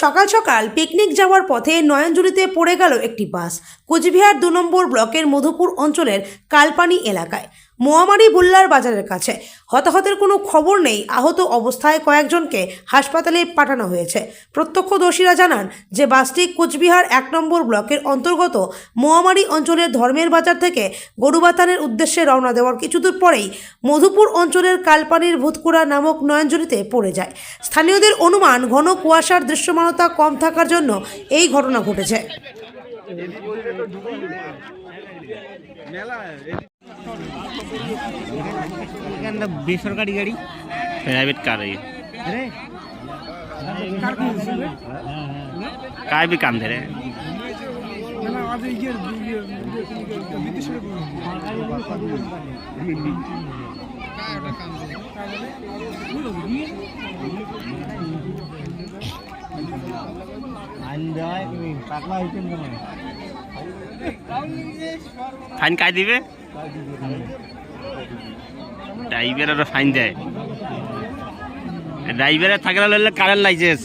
সকাল সকাল পিকনিক যাওয়ার পথে নয়নজুড়িতে পড়ে গেল একটি বাস কোচবিহার দু নম্বর ব্লকের মধুপুর অঞ্চলের কালপানি এলাকায়। মোয়ামারি বুল্লার বাজারের কাছে। হতাহতের কোনো খবর নেই। আহত অবস্থায় কয়েকজনকে হাসপাতালে পাঠানো হয়েছে। প্রত্যক্ষদর্শীরা জানান যে বাসটি কোচবিহার এক নম্বর ব্লকের অন্তর্গত মোয়ামারি অঞ্চলের ধর্মের বাজার থেকে গরুবাতানের উদ্দেশ্যে রওনা দেওয়ার কিছুদূর পরেই মধুপুর অঞ্চলের কালপানির ভূতকুড়া নামক নয়নজলিতে পড়ে যায়। স্থানীয়দের অনুমান ঘন কুয়াশার দৃশ্যমানতা কম থাকার জন্য এই ঘটনা ঘটেছে। এখানটা বেসরকারি গাড়ি प्राइवेट कार है ये अरे काय भी काम दे रहे हैं আইন দেওয়ায় ড্রাইভারের ফাইন দেয়। ড্রাইভারের থাকলে কারেন্ট লাইসেন্স